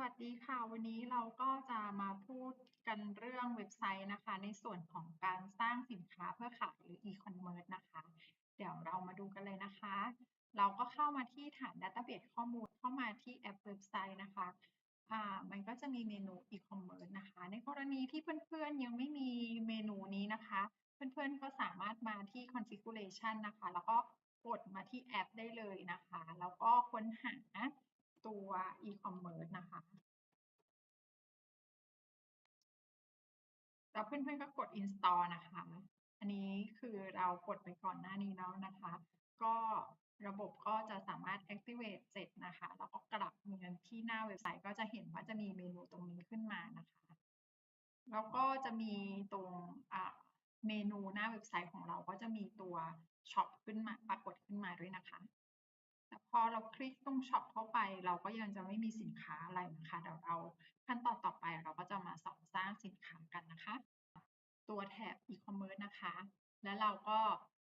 วัสดีค่ะ วันนี้เราก็จะมาพูดกันเรื่องเว็บไซต์นะคะ ในส่วนของการสร้างสินค้าเพื่อขายหรือ e-commerce นะคะ เดี๋ยวเรามาดูกันเลยนะคะ เราก็เข้ามาที่ฐาน Database ข้อมูลเข้ามาที่แอปเว็บไซต์นะคะอ่ามันก็จะมีเมนู e-commerce นะคะ ในกรณีที่เพื่อนๆยังไม่มีเมนูนี้นะคะ เพื่อนๆก็สามารถมาที่ configuration นะคะ แล้วก็กดมาที่แอปได้เลยนะคะ แล้วก็ค้นหา ตัว e-commerce นะคะ แล้วเพื่อนๆก็กด install นะคะ อันนี้คือเรากดไปก่อนหน้านี้แล้วนะคะ ก็ระบบก็จะสามารถ activate เสร็จนะคะ แล้วก็กลับเงินที่หน้าเว็บไซต์ก็จะเห็นว่าจะมีเมนูตรงนี้ขึ้นมานะคะ แล้วก็จะมีตรงเมนูหน้าเว็บไซต์ของเราก็จะมีตัวช็อปขึ้นมาปรากฏขึ้นมาด้วยนะคะ แต่พอเราคลิกตรงช็อปเข้าไป เราก็ยังจะไม่มีสินค้าอะไรนะคะ เดี๋ยวเราขั้นตอนต่อไปเราก็จะมาสอนสร้างสินค้ากันนะคะ ตัวแถบ e-commerce นะคะ แล้วเราก็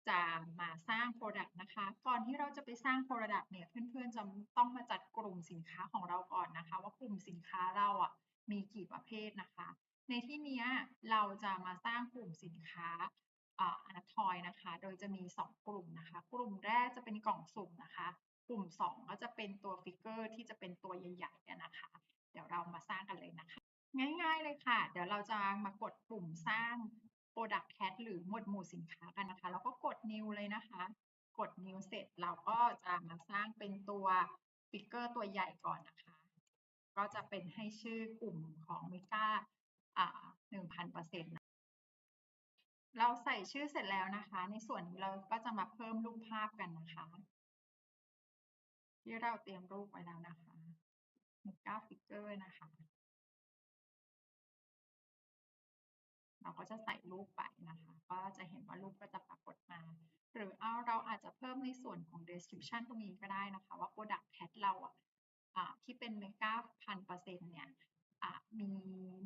จะมาสร้าง Product นะคะ ก่อนที่เราจะไปสร้าง Product เนี่ย เพื่อนๆจะต้องมาจัดกลุ่มสินค้าของเราก่อนนะคะ ว่ากลุ่มสินค้าเราอะมีกี่ประเภทนะคะ ในที่นี้เราจะมาสร้างกลุ่มสินค้า อนาทอยนะคะ โดยจะมี 2 กลุ่มนะคะ กลุ่มแรกจะเป็นกล่องสุ่มนะคะ กลุ่ม 2 ก็จะเป็นตัวฟิกเกอร์ที่จะเป็นตัวใหญ่ๆนะคะ เดี๋ยวเรามาสร้างกันเลยนะคะ ง่ายๆเลยค่ะ เดี๋ยวเราจะมากดปุ่มสร้าง Product Cat หรือหมวดหมู่สินค้ากันนะคะ แล้วก็กด New เลยนะคะ กด New เสร็จเราก็จะมาสร้างเป็นตัวฟิกเกอร์ตัวใหญ่ก่อนนะคะ ก็จะเป็นให้ชื่อกลุ่มของ Mega อ่า1,000% เราใส่ชื่อเสร็จแล้วนะคะ ในส่วนนี้เราก็จะมาเพิ่มรูปภาพกันนะคะ ที่เราเตรียมรูปไว้แล้วนะคะมีก้าฟิกเกอร์นะคะ เราก็จะใส่รูปไปนะคะ ก็จะเห็นว่ารูปก็จะปรากฏมา หรือเอาเราอาจจะเพิ่มในส่วนของ description ตรงนี้ก็ได้นะคะ ว่า product cat เราอะที่เป็นเมกาพันเปอร์เซ็นต์เนี่ย มี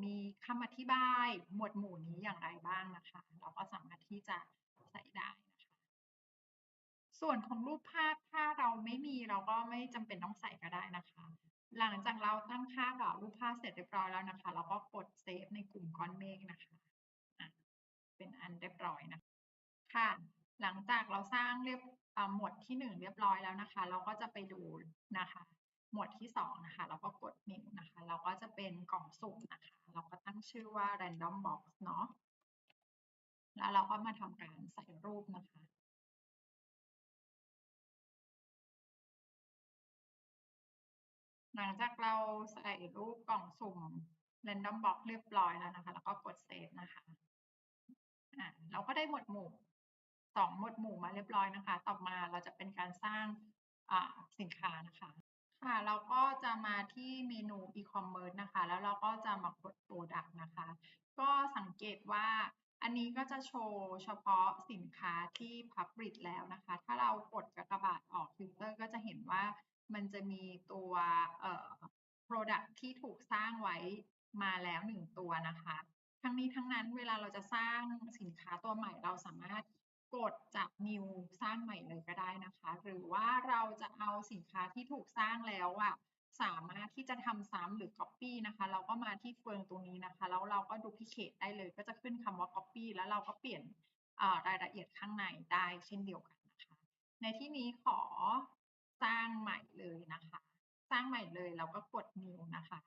มีคำอธิบายหมวดหมู่นี้อย่างไรบ้างนะคะ เราก็สามารถที่จะใส่ได้นะคะ ส่วนของรูปภาพถ้าเราไม่มีเราก็ไม่จำเป็นต้องใส่ก็ได้นะคะ หลังจากเราตั้งค่ากับรูปภาพเสร็จเรียบร้อยแล้วนะคะ เราก็กดเซฟในกลุ่มก้อนเมฆนะคะเป็นอันเรียบร้อยนะค่ะ หลังจากเราสร้างเรียบหมวดที่ 1 เรียบร้อยแล้วนะคะ เราก็จะไปดูนะคะ หมวดที่2นะคะเราก็กด new นะคะเราก็จะเป็นกล่องสุ่มนะคะ เราก็ตั้งชื่อว่า random box เนาะแล้วเราก็มาทำการใส่รูปนะคะหลังจากเราใส่รูปกล่องสุ่ม random box เรียบร้อยแล้วนะคะ แล้วก็กด save นะคะอ่าเราก็ได้หมวดหมู่สองหมวดหมู่มาเรียบร้อยนะคะ ต่อมาเราจะเป็นการสร้างสินค้านะคะ ค่ะ เราก็จะมาที่เมนู e-commerce นะคะ แล้วเราก็จะมากด product นะคะ ก็สังเกตว่าอันนี้ก็จะโชว์เฉพาะสินค้าที่ public แล้วนะคะ ถ้าเรากดกระบาดออกฟิลเตอร์ก็จะเห็นว่ามันจะมีตัวเอ่อ product ที่ถูกสร้างไว้มาแล้วหนึ่งตัวนะคะ ทั้งนี้ทั้งนั้นเวลาเราจะสร้างสินค้าตัวใหม่เราสามารถ กดจาก new สร้างใหม่เลยก็ได้นะคะ หรือว่าเราจะเอาสินค้าที่ถูกสร้างแล้วอะสามารถที่จะทำซ้ำหรือ copy นะคะ เราก็มาที่เฟืองตรงนี้นะคะ แล้วเราก็ duplicate ได้เลย ก็จะขึ้นคำว่า copy แล้วเราก็เปลี่ยนรายละเอียดข้างในได้เช่นเดียวกันนะคะ ในที่นี้ขอสร้างใหม่เลยนะคะ สร้างใหม่เลยเราก็กด new นะคะ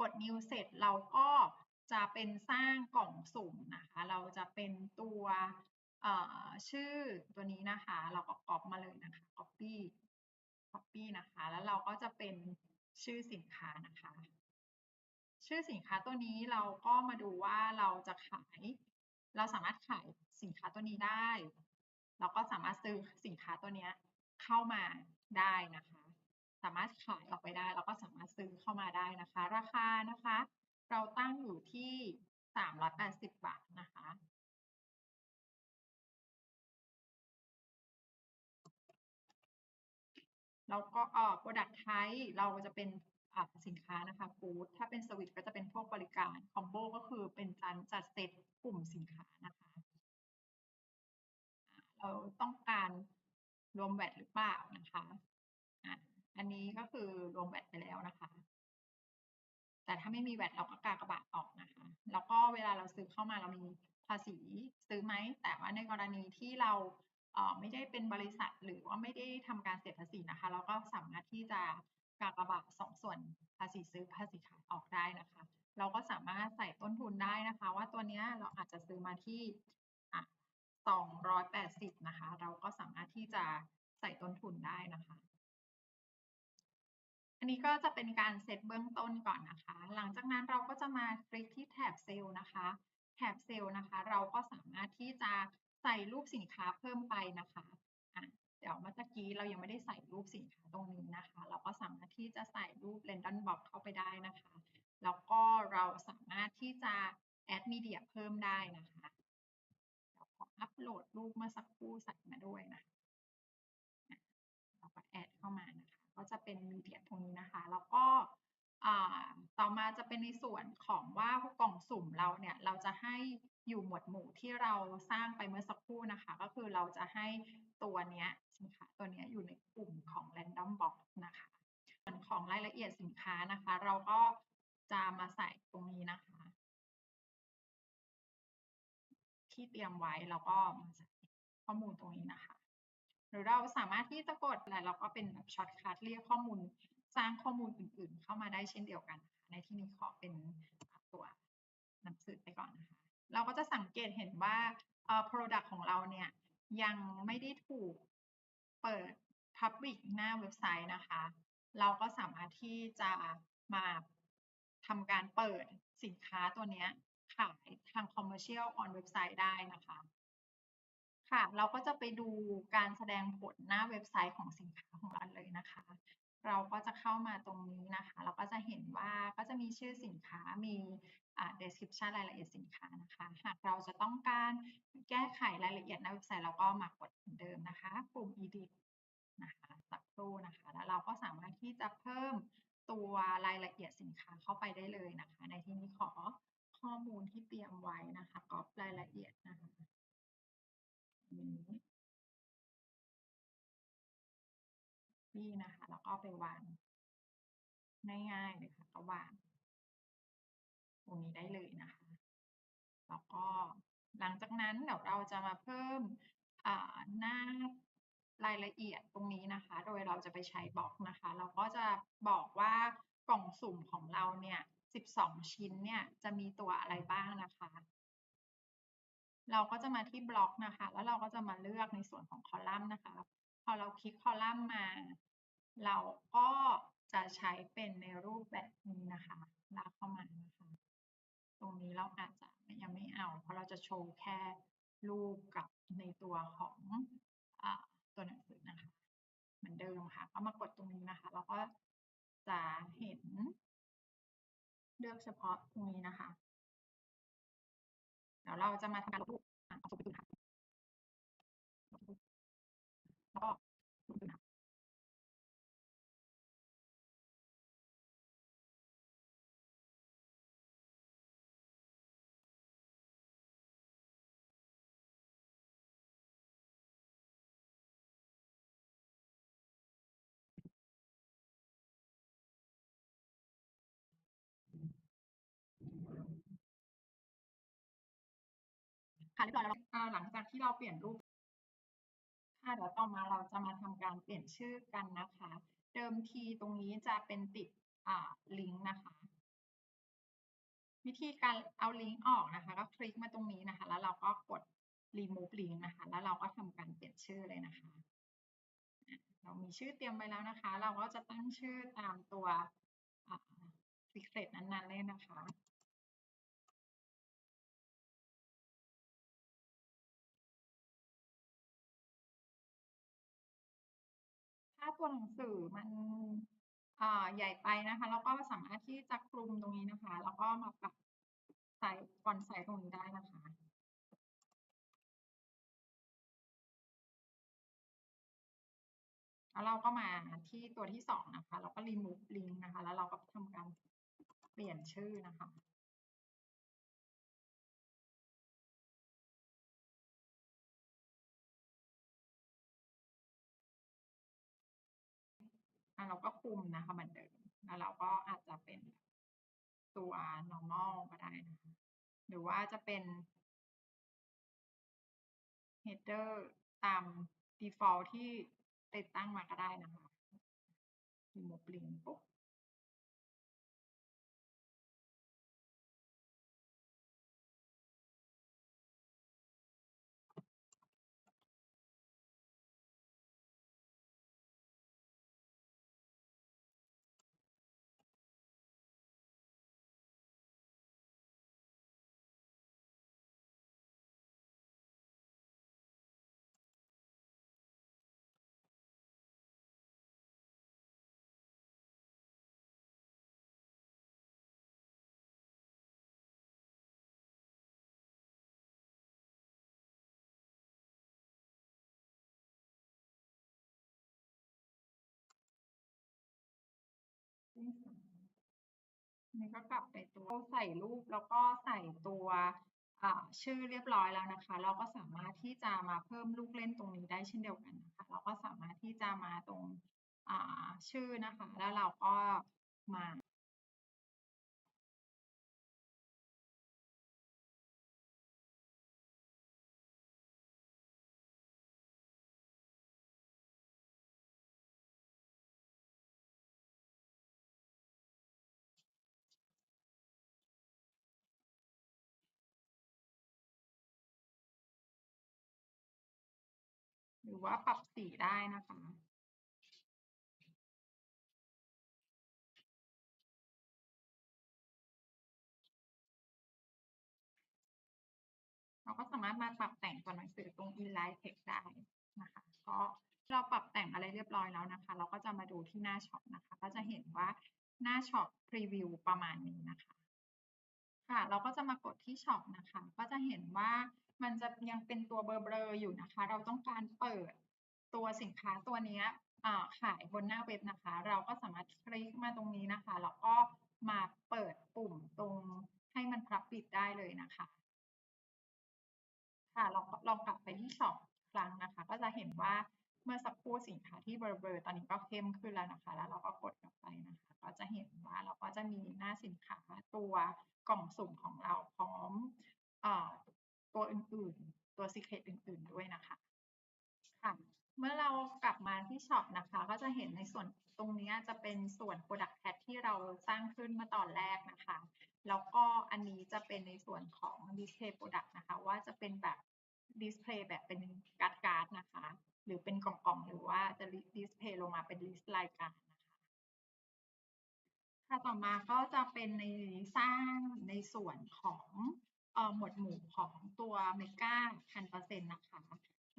กด new เสร็จเราก็ จะเป็นสร้างกล่องสุ่มนะคะ เราจะเป็นตัวชื่อตัวนี้นะคะ เราก็ก๊อปมาเลยนะคะ copy copy นะคะ แล้วเราก็จะเป็นชื่อสินค้านะคะ ชื่อสินค้าตัวนี้เราก็มาดูว่าเราจะขาย เราสามารถขายสินค้าตัวนี้ได้ เราก็สามารถซื้อสินค้าตัวนี้เข้ามาได้นะคะ สามารถขายออกไปได้ เราก็สามารถซื้อเข้ามาได้นะคะ ราคานะคะ เราตั้งอยู่ที่380บาทนะคะแล้วก็เอ่อ product type เราจะเป็นสินค้านะคะฟู้ดถ้าเป็นสวิตก็จะเป็นพวกบริการคอมโบก็คือเป็นการจัดเซตกลุ่มสินค้านะคะ เราต้องการรวมแวดหรือเปล่านะคะ อันนี้ก็คือรวมแวตไปแล้ว แต่ถ้าไม่มีแวตเราก็กากบาทออกนะคะ แล้วก็เวลาเราซื้อเข้ามาเรามีภาษีซื้อไหม แต่ว่าในกรณีที่เราเออไม่ได้เป็นบริษัทหรือว่าไม่ได้ทำการเสียภาษีนะคะ เราก็สามารถที่จะกากบาทสองส่วนภาษีซื้อภาษีขายออกได้นะคะ เราก็สามารถใส่ต้นทุนได้นะคะ ว่าตัวเนี้ยเราอาจจะซื้อมาที่อะ280 นะคะ เราก็สามารถที่จะใส่ต้นทุนได้นะคะ อันนี้ก็จะเป็นการเซตเบื้องต้นก่อนนะคะ หลังจากนั้นเราก็จะมาคลิกที่แท็บเซลล์นะคะแท็บเซลล์นะคะ เราก็สามารถที่จะใส่รูปสินค้าเพิ่มไปนะคะอะเดี๋ยวเมื่อกี้เรายังไม่ได้ใส่รูปสินค้าตรงนี้นะคะ เราก็สามารถที่จะใส่รูป Random Box เข้าไปได้นะคะ แล้วก็เราสามารถที่จะแอดมีเดียเพิ่มได้นะคะเดี๋ยวขออัปโหลดรูปเมื่อสักครู่ใส่มาด้วยนะ เราก็แอดเข้ามานะ ก็จะเป็นมีเดียตรงนี้นะคะ แล้วก็ต่อมาจะเป็นในส่วนของว่ากล่องสุ่มเราเนี่ยเราจะให้อยู่หมวดหมู่ที่เราสร้างไปเมื่อสักครู่นะคะ ก็คือเราจะให้ตัวเนี้ยสินค้าตัวเนี้ยอยู่ในกลุ่มของ Random Box นะคะส่วนของรายละเอียดสินค้านะคะ เราก็จะมาใส่ตรงนี้นะคะ ที่เตรียมไว้แล้วก็มาใส่ข้อมูลตรงนี้นะคะ หรือเราสามารถที่จะกดและเราก็เป็นแบบช็อตคัทเรียกข้อมูลสร้างข้อมูลอื่นๆ เข้ามาได้เช่นเดียวกันนะคะในที่นี้ขอเป็นตัวหนังสือไปก่อนนะคะ เราก็จะสังเกตเห็นว่าเอ่อ product ของเราเนี่ยยังไม่ได้ถูกเปิด public หน้าเว็บไซต์นะคะ เราก็สามารถที่จะมาทำการเปิดสินค้าตัวเนี้ยขายทาง commercial on เว็บไซต์ได้นะคะ ค่ะ เราก็จะไปดูการแสดงผลหน้าเว็บไซต์ของสินค้าของเราเลยนะคะ เราก็จะเข้ามาตรงนี้นะคะ เราก็จะเห็นว่าก็จะมีชื่อสินค้ามีอ่า description รายละเอียดสินค้านะคะ หากเราจะต้องการแก้ไขรายละเอียดหน้าเว็บไซต์เราก็มากดเหมือนเดิมนะคะ ปุ่ม edit นะคะสักครู่นะคะ แล้วเราก็สามารถที่จะเพิ่มตัวรายละเอียดสินค้าเข้าไปได้เลยนะคะ ในที่นี้ขอข้อมูลที่เตรียมไว้นะคะก๊อปรายละเอียดนะคะ นี้นี่นะคะ แล้วก็ไปวางง่ายๆเลยค่ะก็วางตรงนี้ได้เลยนะคะ แล้วก็หลังจากนั้นเดี๋ยวเราจะมาเพิ่มหน้ารายละเอียดตรงนี้นะคะ โดยเราจะไปใช้บล็อกนะคะ เราก็จะบอกว่ากล่องสุ่มของเราเนี่ย 12 ชิ้นเนี่ยจะมีตัวอะไรบ้างนะคะ เราก็จะมาที่บล็อกนะคะ แล้วเราก็จะมาเลือกในส่วนของคอลัมน์นะคะ พอเราคลิกคอลัมน์มา เราก็จะใช้เป็นในรูปแบบนี้นะคะ ลากเข้ามานะคะ ตรงนี้เราอาจจะยังไม่เอา เพราะเราจะโชว์แค่รูปกับในตัวของอตัวหนังสือนะคะ เหมือนเดิมค่ะ ก็มากดตรงนี้นะคะแล้วก็จะเห็น เลือกเฉพาะตรงนี้นะคะ เดี๋ยวเราจะมาทำการลบรูปเอาสุ่มไปดูค่ะ ค่ะเรียบร้อยแล้วหลังจากที่เราเปลี่ยนรูปค่ะเดี๋ยวต่อมาเราจะมาทำการเปลี่ยนชื่อกันนะคะ เดิมทีตรงนี้จะเป็นติดอ่าลิงก์นะคะ วิธีการเอาลิงก์ออกนะคะ ก็คลิกมาตรงนี้นะคะ แล้วเราก็กด remove link นะคะ แล้วเราก็ทำการเปลี่ยนชื่อเลยนะคะ เรามีชื่อเตรียมไว้แล้วนะคะ เราก็จะตั้งชื่อตามตัวอ่า secret นั้นๆเลยนะคะ ตัวหนังสือมันอใหญ่ไปนะคะเราก็สามารถที่จะคลุมตรงนี้นะคะ แล้วก็มาปรับไซส์ฟอนต์ไซส์ตรงนี้ได้นะคะแล้วเราก็มาที่ตัวที่สองนะคะ เราก็ remove link นะคะ แล้วเราก็ทำการเปลี่ยนชื่อนะคะ อะเราก็คุมนะคะเหมือนเดิม แล้วเราก็อาจจะเป็นตัว normal ก็ได้นะคะ หรือว่าจะเป็น header ตาม default ที่ติดตั้งมาก็ได้นะคะ remove link ปุ๊บ นี่ก็กลับไปตัวใส่รูปแล้วก็ใส่ตัวชื่อเรียบร้อยแล้วนะคะ เราก็สามารถที่จะมาเพิ่มลูกเล่นตรงนี้ได้เช่นเดียวกันนะคะ เราก็สามารถที่จะมาตรงชื่อนะคะ แล้วเราก็มา รือว่าปรับสีได้นะคะ เราก็สามารถมาปรับแต่งตัวหนังสือตรง inline text ได้นะคะก็เราปรับแต่งอะไรเรียบร้อยแล้วนะคะ เราก็จะมาดูที่หน้าช็อปนะคะ ก็จะเห็นว่าหน้าช็อปพรีวิวประมาณนี้นะคะ ค่ะ เราก็จะมากดที่ช็อปนะคะ ก็จะเห็นว่า มันจะยังเป็นตัวเบลอๆอยู่นะคะ เราต้องการเปิดตัวสินค้าตัวนี้ขายบนหน้าเว็บนะคะ เราก็สามารถคลิกมาตรงนี้นะคะแล้วก็มาเปิดปุ่มตรงให้มันพับปิดได้เลยนะคะ ค่ะลองลองกลับไปที่ช็อปครั้งนะคะ ก็จะเห็นว่าเมื่อสักครู่สินค้าที่เบลอๆตอนนี้ก็เข้มขึ้นแล้วนะคะ แล้วเราก็กดกลับไปนะคะ ก็จะเห็นว่าเราก็จะมีหน้าสินค้าตัวกล่องสุ่มของเราพร้อม ตัวอื่นๆ ตัว secret อื่น ๆ ด้วยนะคะค่ะเมื่อเรากลับมาที่ช็อปนะคะ ก็จะเห็นในส่วนตรงนี้จะเป็นส่วน product tag ที่เราสร้างขึ้นเมื่อตอนแรกนะคะ แล้วก็อันนี้จะเป็นในส่วนของ display product นะคะ ว่าจะเป็นแบบ display แบบเป็นการ์ดการ์ดนะคะ หรือเป็นกล่องๆ หรือว่าจะ display ลงมาเป็น list รายการนะคะค่ะต่อมาก็จะเป็นในสร้างในส่วนของ หมวดหมู่ของตัวเมกาพันเปอร์เซ็นต์นะคะ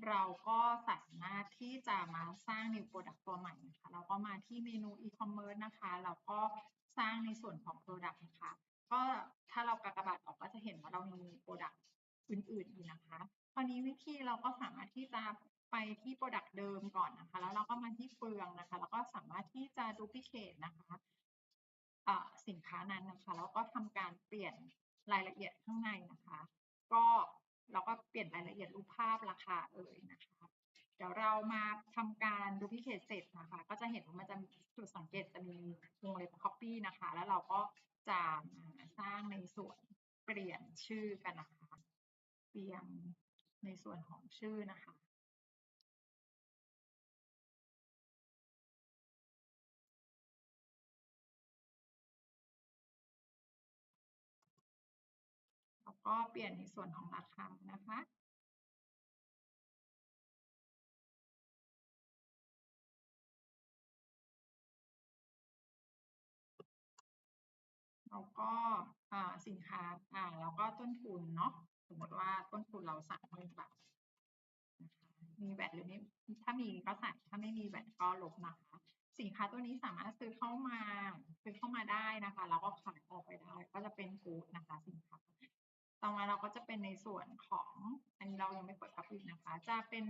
เราก็สามารถที่จะมาสร้าง new product ตัวใหม่นะคะเราก็มาที่เมนู e-commerce นะคะแล้วก็สร้างในส่วนของ product นะคะ ก็ถ้าเรากากบาทออกก็จะเห็นว่าเรามี product อื่นๆอยู่นะคะ คราวนี้วิธีเราก็สามารถที่จะไปที่ product เดิมก่อนนะคะ แล้วเราก็มาที่เฟืองนะคะ แล้วก็สามารถที่จะ duplicate นะคะสินค้านั้นนะคะ แล้วก็ทำการเปลี่ยน รายละเอียดข้างในนะคะ ก็เราก็เปลี่ยนรายละเอียดรูปภาพราคาเอ่ยนะคะ เดี๋ยวเรามาทำการดูพิเคทเสร็จนะคะ ก็จะเห็นว่ามันจะจุดสังเกตจะมีวงเล็บ copy นะคะ แล้วเราก็จะสร้างในส่วนเปลี่ยนชื่อกันนะคะ เปลี่ยนในส่วนของชื่อนะคะ ก็เปลี่ยนในส่วนของราคานะคะแล้วก็สินค้าอ่าแล้วก็ต้นทุนเนาะสมมติว่าต้นทุนเราสามหมื่นบาทนะคะมีแบตหรือไม่ถ้ามีก็ใส่ถ้าไม่มีแบตก็ลบนะคะ สินค้าตัวนี้สามารถซื้อเข้ามาซื้อเข้ามาได้นะคะ แล้วก็ขายออกไปได้ก็จะเป็นกูดนะคะ สินค้า ต่อมาเราก็จะเป็นในส่วนของ อันนี้เรายังไม่เปิดกับอีกนะคะ จะเป็น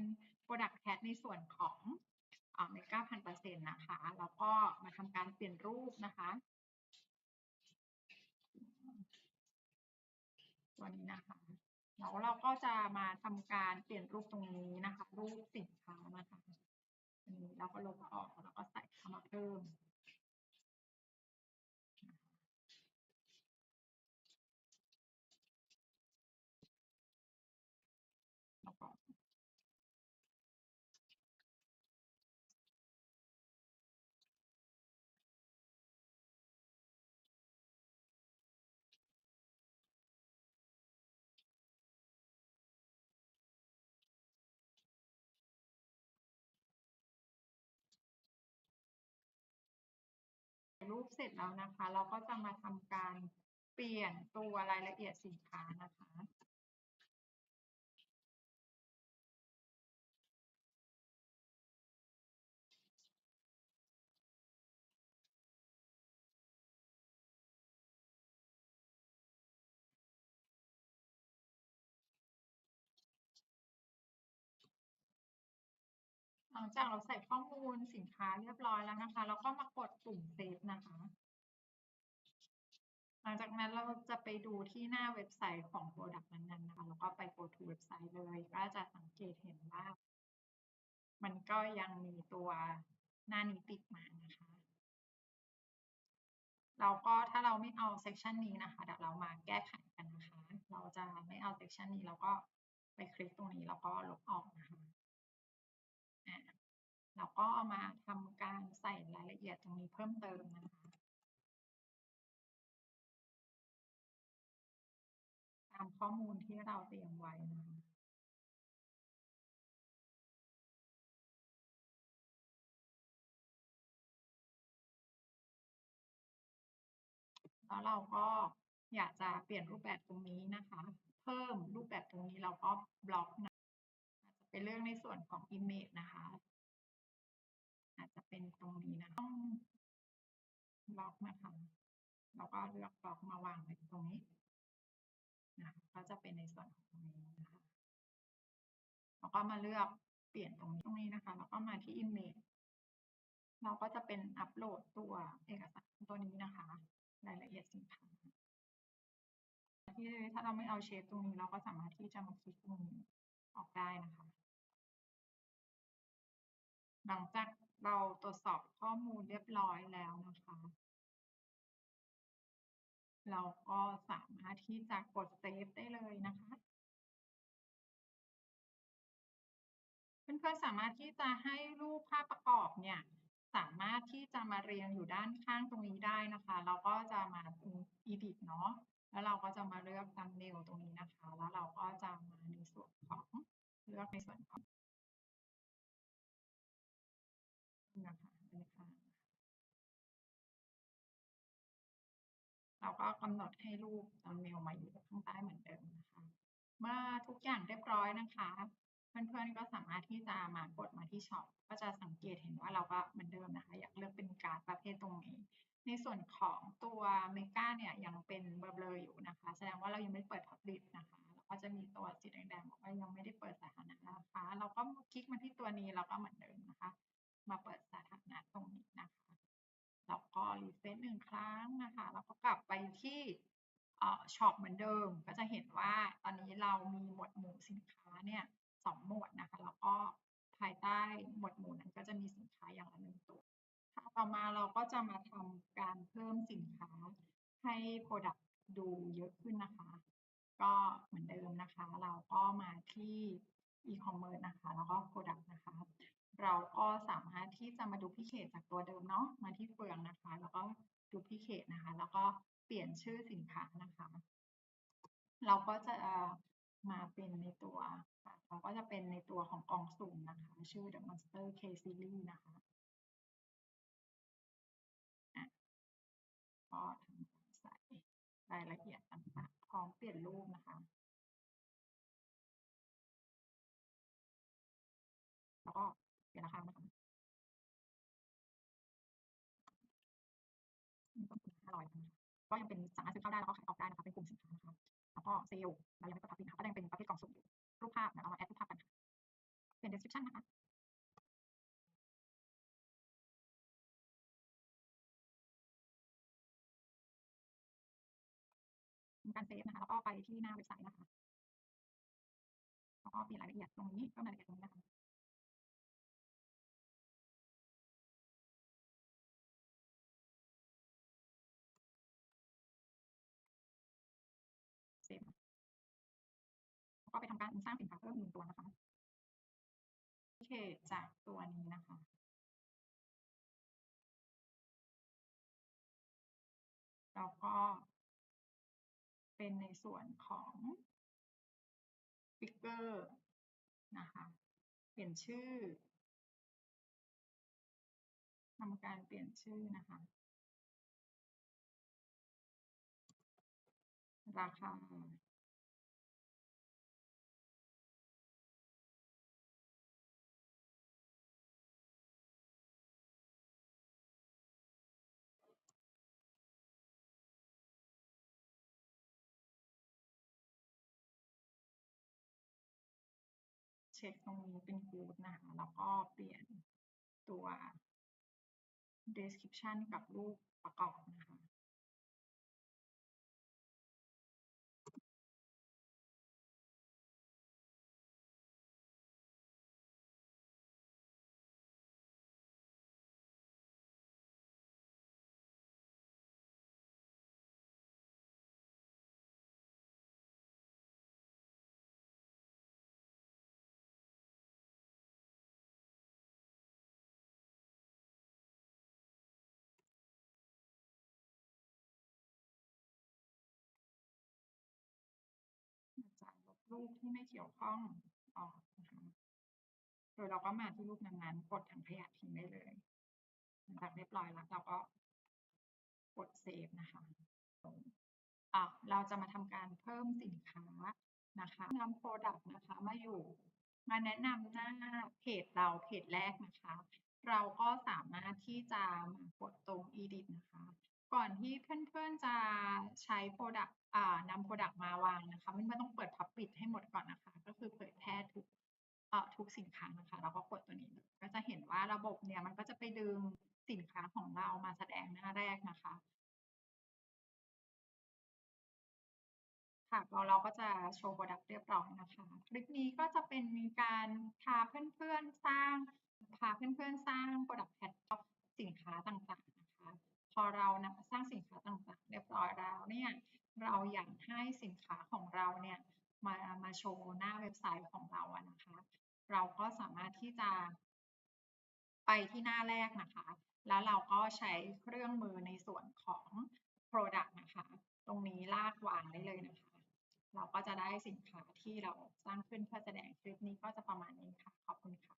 Product Tag ในส่วนของเมกาพันเปอร์เซ็นต์นะคะ แล้วก็มาทำการเปลี่ยนรูปนะคะ ตัวนี้นะคะแล้วเราก็จะมาทำการเปลี่ยนรูปตรงนี้นะคะ รูปสินค้านะคะอันนี้เราก็ลบออกแล้วก็ใส่เข้ามาเพิ่ม รูปเสร็จแล้วนะคะ เราก็จะมาทำการเปลี่ยนตัวรายละเอียดสินค้านะคะ ลังจากเราใส่ข้อมูลสินค้าเรียบร้อยแล้วนะคะ เราก็มากดปุ่มเซฟนะคะ หลังจากนั้นเราจะไปดูที่หน้าเว็บไซต์ของ Product นั้นๆนะคะ แล้วก็ไป go to เว็บไซต์เลยก็จะสังเกตเห็นว่า มันก็ยังมีตัวหน้านี้ติดมานะคะ เราก็ถ้าเราไม่เอา section นี้นะคะเดี๋ยวเรามาแก้ไขกันนะคะ เราจะไม่เอา section นี้เราก็ไปคลิกตรงนี้แล้วก็ลบออกนะคะ อ่าเราก็เอามาทำการใส่รายละเอียดตรงนี้เพิ่มเติมนะคะตามข้อมูลที่เราเตรียมไว้นะคะแล้วเราก็อยากจะเปลี่ยนรูปแบบตรงนี้นะคะ เพิ่มรูปแบบตรงนี้เราก็บล็อกนะ เป็นเรื่องในส่วนของ image นะคะ อาจจะเป็นตรงนี้นะต้องล็อกนะคะแล้วก็เลือกบล็อกมาวางไว้ตรงนี้นะคะก็จะเป็นในส่วนของตรงนี้นะคะแล้วก็มาเลือกเปลี่ยนตรงนี้ตรงนี้นะคะ แล้วก็มาที่ image เราก็จะเป็นอัปโหลดตัวเอกสารตัวนี้นะคะรายละเอียดสินค้าที่ถ้าเราไม่เอาเชฟตรงนี้เราก็สามารถที่จะมาคลิกตรงนี้ออกได้นะคะ หลังจากเราตรวจสอบข้อมูลเรียบร้อยแล้วนะคะ เราก็สามารถที่จะกดเซฟได้เลยนะคะ เพื่อนๆสามารถที่จะให้รูปภาพประกอบเนี่ยสามารถที่จะมาเรียงอยู่ด้านข้างตรงนี้ได้นะคะ เราก็จะมาตรง edit เนาะ แล้วเราก็จะมาเลือก thumbnail ตรงนี้นะคะ แล้วเราก็จะมาในส่วนของเลือกในส่วนของนะคะเลยค่ะเรา ก็กำหนดให้รูป thumbnail มาอยู่ข้างใต้เหมือนเดิมนะคะ เมื่อทุกอย่างเรียบร้อยนะคะ เพื่อนๆก็สามารถที่จะมากดมาที่ช็อปก็จะสังเกตเห็นว่าเราก็เหมือนเดิมนะคะ อยากเลือกเป็นการ์ดประเภทตรงนี้ ในส่วนของตัวเมกาเนี่ยยังเป็นเบลออยู่นะคะ แสดงว่าเรายังไม่เปิด Public นะคะแล้วก็จะมีตัวสีแดงๆบอกว่ายังไม่ได้เปิดสถานะนะคะ เราก็คลิกมาที่ตัวนี้แล้วก็เหมือนเดิมนะคะ มาเปิดสถานะตรงนี้นะคะ แล้วก็รีเฟรชหนึ่งครั้งนะคะแล้วก็กลับไปที่ช็อปเหมือนเดิม ก็จะเห็นว่าตอนนี้เรามีหมวดหมู่สินค้าเนี่ยสองหมวดนะคะ แล้วก็ภายใต้หมวดหมู่นั้นก็จะมีสินค้าอย่างละหนึ่งตัวค่ะต่อมาเราก็จะมาทำการเพิ่มสินค้าให้ Product ดูเยอะขึ้นนะคะ ก็เหมือนเดิมนะคะ เราก็มาที่ e-commerce นะคะ แล้วก็ Product นะคะ เราก็สามารถที่จะมาดูพิเคตจากตัวเดิมเนาะมาที่เฟืองนะคะ แล้วก็ดูพิเคตนะคะ แล้วก็เปลี่ยนชื่อสินค้านะคะ เราก็จะมาเป็นในตัวเราก็จะเป็นในตัวของกองสุ่มนะคะ ชื่อ The Monster K Series นะคะอะก็ทำการใส่รายละเอียดต่างๆพร้อมเปลี่ยนรูปนะคะแล้วก็ เปลี่ยนราคานะคะนี่ก็คือห้าร้อยนะคะก็ยังเป็นสามารถซื้อเข้าได้แล้วก็ขายออกได้นะคะเป็นกลุ่มสินค้านะคะแล้วก็เซลล์เรายังไม่เปิดพับลินะคะก็ยังเป็นประเภทกล่องสุ่มอยู่รูปภาพเดี๋ยวเรามาแอดรูปภาพกันเป็น description นะคะการเซฟนะคะแล้วก็ไปที่หน้าเว็บไซต์นะคะแล้วก็เปลี่ยนรายละเอียดตรงนี้เพิ่มรายละเอียดตรงนี้นะคะ ก็ไปทำการสร้างสินค้าเพิ่มหนึ่งตัวนะคะโอเคจากตัวนี้นะคะแล้วก็เป็นในส่วนของฟิกเกอร์นะคะเปลี่ยนชื่อทำการเปลี่ยนชื่อนะคะ ราคา เช็คตรงนี้เป็น good นะคะ แล้วก็เปลี่ยนตัว description กับรูปประกอบนะคะ รูปที่ไม่เกี่ยวข้องออกนะคะโดยเราก็มาที่รูปนั้นๆกดถังขยะทิ้งได้เลยหลังจากเรียบร้อยแล้วเราก็กดเซฟนะคะอะเราจะมาทำการเพิ่มสินค้านะคะนำ Product นะคะมาอยู่มาแนะนำหน้าเพจเราเพจแรกนะคะ เราก็สามารถที่จะมากดตรง edit นะคะ ก่อนที่เพื่อนๆจะใช้ Product อ่านำ Product มาวางนะคะ เพื่อนๆต้องเปิด Public ให้หมดก่อนนะคะ ก็คือเผยแพร่ทุกเอ่อทุกสินค้านะคะ แล้วก็กดตัวนี้ ก็จะเห็นว่าระบบเนี่ยมันก็จะไปดึงสินค้าของเรามาแสดงหน้าแรกนะคะค่ะก็เราก็จะโชว์ Product เรียบร้อยนะคะ คลิปนี้ก็จะเป็นการพาเพื่อนๆสร้างพาเพื่อนๆสร้าง Product Catalog สินค้าต่างๆ อเรานำสร้างสินค้าต่างๆ เรียบร้อยแล้วเนี่ยเราอยากให้สินค้าของเราเนี่ยมามาโชว์หน้าเว็บไซต์ของเราอะนะคะ เราก็สามารถที่จะไปที่หน้าแรกนะคะ แล้วเราก็ใช้เครื่องมือในส่วนของ Product นะคะ ตรงนี้ลากวางได้เลยนะคะ เราก็จะได้สินค้าที่เราสร้างขึ้นเพื่อแสดงคลิปนี้ก็จะประมาณนี้ค่ะ ขอบคุณค่ะ